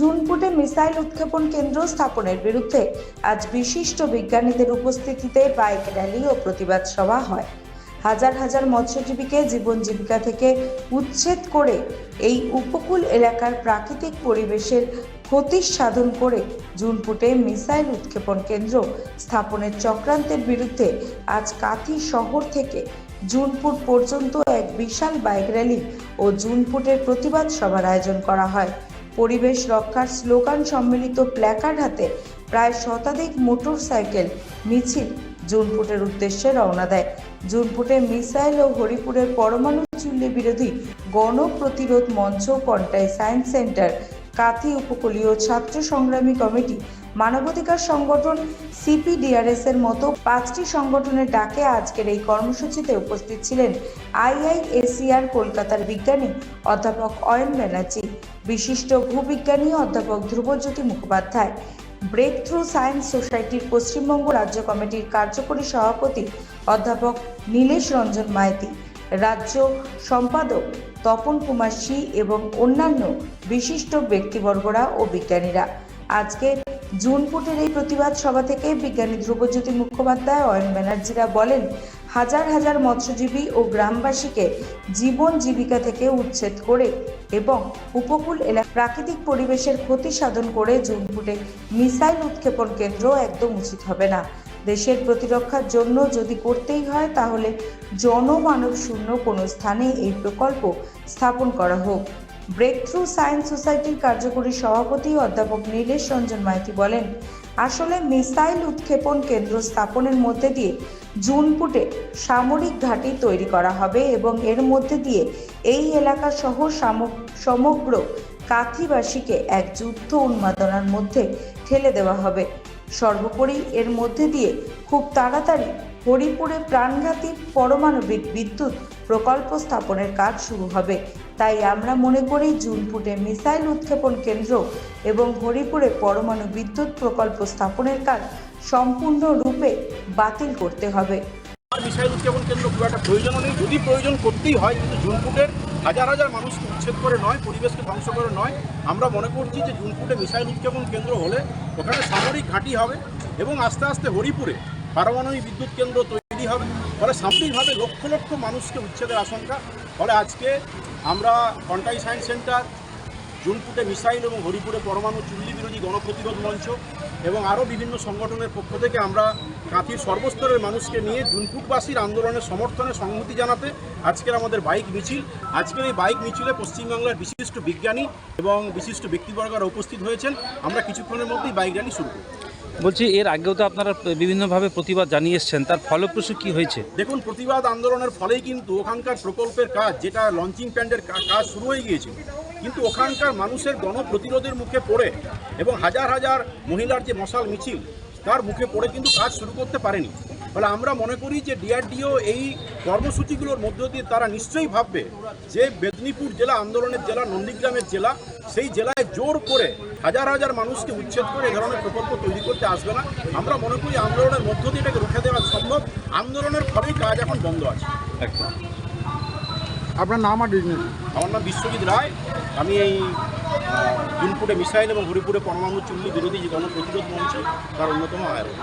জুনপুটে missile উৎক্ষেপণ কেন্দ্র স্থাপনের বিরুদ্ধে আজ বিশিষ্ট বিজ্ঞানীদের উপস্থিতিতে বাইক র্যালি ও প্রতিবাদ সভা হয়। হাজার হাজার মৎস্যজীবীকে জীবন জীবিকা থেকে উচ্ছেদ করে এই উপকূল এলাকার প্রাকৃতিক পরিবেশের ক্ষতি সাধন করে জুনপুটে মিসাইল উৎক্ষেপণ কেন্দ্র স্থাপনের চক্রান্তের বিরুদ্ধে আজ কাথি শহর থেকে জুনপুট পর্যন্ত এক বিশাল বাইক র্যালি ও জুনপুটের প্রতিবাদ সভার আয়োজন করা হয়। পরিবেশ রক্ষার স্লোগান সম্মিলিত প্ল্যাকার্ড হাতে প্রায় শতাধিক মোটর সাইকেল মিছিল জুনপুটের উদ্দেশ্যে রওনা দেয়। জুনপুটে মিসাইল ও হরিপুরের পরমাণু চুল্লি বিরোধী গণ প্রতিরোধ মঞ্চ কন্টাই সায়েন্স সেন্টার, কাথি উপকূলীয় ছাত্র সংগ্রামী কমিটি মানবাধিকার সংগঠন সিপিডিআরএস এর মতো পাঁচটি সংগঠনের ডাকে আজকের এই কর্মসূচিতে উপস্থিত ছিলেন আইআইএসিআর কলকাতার বিজ্ঞানী অধ্যাপক অয়ন ব্যানার্জি, বিশিষ্ট ভূবিজ্ঞানী অধ্যাপক Dhrubajyoti Mukhopadhyay break through science সোসাইটির পশ্চিমবঙ্গ রাজ্য কমিটির কার্যকরী সভাপতি অধ্যাপক নীলেশ রঞ্জন মাইতি, রাজ্য সম্পাদক তপন কুমার সি এবং অন্যান্য বিশিষ্ট ব্যক্তিবর্গরা ও বিজ্ঞানীরা। আজকে জুনপুটের এই প্রতিবাদ সভা থেকে বিজ্ঞানী ধ্রুবজ্যোতি মুখোপাধ্যায়, অয়ন ব্যানার্জিরা বলেন, হাজার হাজার মৎস্যজীবী ও গ্রামবাসীকে জীবন জীবিকা থেকে উচ্ছেদ করে এবং উপকূল এলাকা প্রাকৃতিক পরিবেশের ক্ষতি সাধন করে জুনপুটে মিসাইল উৎক্ষেপণ কেন্দ্র একদম উচিত হবে না। দেশের প্রতিরক্ষার জন্য যদি করতেই হয়, তাহলে জনমানব শূন্য কোনো স্থানে এই প্রকল্প স্থাপন করা হোক। ব্রেক থ্রু সায়েন্স সোসাইটির কার্যকরী সভাপতি অধ্যাপক নীলেশ রঞ্জন মাইতি বলেন, আসলে মিসাইল উৎক্ষেপণ কেন্দ্র স্থাপনের মধ্যে দিয়ে জুনপুটে সামরিক ঘাঁটি তৈরি করা হবে এবং এর মধ্যে দিয়ে এই এলাকা সহ সাম- সমগ্র কাথিবাসীকে এক যুদ্ধ উন্মাদনার মধ্যে ঠেলে দেওয়া হবে। সর্বোপরি এর মধ্যে দিয়ে খুব তাড়াতাড়ি হরিপুরে প্রাণঘাতী পারমাণবিক বিদ্যুৎ প্রকল্প স্থাপনের কাজ শুরু হবে। তাই আমরা মনে করি জুনপুটে মিসাইল উৎক্ষেপণ কেন্দ্র এবং হরিপুরে পরমাণু বিদ্যুৎ প্রকল্প স্থাপনের কাজ সম্পূর্ণরূপে বাতিল করতে হবে। মিসাইল উৎক্ষেপণ কেন্দ্র খুব একটা প্রয়োজনও নেই। যদি প্রয়োজন করতেই হয়, কিন্তু জুনপুটের হাজার হাজার মানুষকে উচ্ছেদ করে নয়, পরিবেশকে ধ্বংস করে নয়। আমরা মনে করছি যে জুনপুটে মিসাইল উৎক্ষেপণ কেন্দ্র হলে ওখানে সামরিক ঘাঁটি হবে এবং আস্তে আস্তে হরিপুরে পারমাণবিক বিদ্যুৎ কেন্দ্র তৈরি হবে। ফলে সামরিকভাবে লক্ষ লক্ষ মানুষকে উচ্ছেদের আশঙ্কা। ফলে আজকে আমরা কন্টাই সায়েন্স সেন্টার জুনপুটে মিসাইল এবং হরিপুরে পরমাণু চুল্লি বিরোধী গণপ্রতিরোধ মঞ্চ এবং আরও বিভিন্ন সংগঠনের পক্ষ থেকে আমরা কাঁথির সর্বস্তরের মানুষকে নিয়ে জুনপুটবাসীর আন্দোলনের সমর্থনে সংহতি জানাতে আজকের আমাদের বাইক মিছিল। আজকের এই বাইক মিছিলে পশ্চিমবাংলার বিশিষ্ট বিজ্ঞানী এবং বিশিষ্ট ব্যক্তিবর্গরা উপস্থিত হয়েছেন। আমরা কিছুক্ষণের মধ্যেই বাইক র্যালি শুরু করব। বলছি, এর আগেও তো আপনারা বিভিন্নভাবে প্রতিবাদ জানিয়ে এসছেন, তার ফলপ্রসূ কি হয়েছে? দেখুন, প্রতিবাদ আন্দোলনের ফলেই কিন্তু ওখানকার প্রকল্পের কাজ, যেটা লঞ্চিং প্যান্ডের কাজ শুরু হয়ে গিয়েছিল, কিন্তু ওখানকার মানুষের গণপ্রতিরোধের মুখে পড়ে এবং হাজার হাজার মহিলার যে মশাল মিছিল, তার মুখে পড়ে কিন্তু কাজ শুরু করতে পারেনি। ফলে আমরা মনে করি যে ডিআরডিও এই কর্মসূচিগুলোর মধ্য দিয়ে তারা নিশ্চয়ই ভাববে যে মেদিনীপুর জেলা আন্দোলনের জেলা নন্দীগ্রামের জেলা সেই জেলায় জোর করে হাজার হাজার মানুষকে উচ্ছেদ করে এ ধরনের প্রকল্প তৈরি করতে আসবে না। আমরা মনে করি আন্দোলনের মধ্য দিয়ে এটাকে রুখে দেওয়া সম্ভব। আন্দোলনের ফলেই কাজ এখন বন্ধ আছে। একদম। আপনার নাম আর আমার নাম বিশ্বজিৎ রায়। আমি এই জুনপুরে মিসাইল এবং হরিপুরে পরমাণু চুল্লি বিরোধী যে গণপ্রতিরোধ মঞ্চ তার অন্যতম আয়োজক।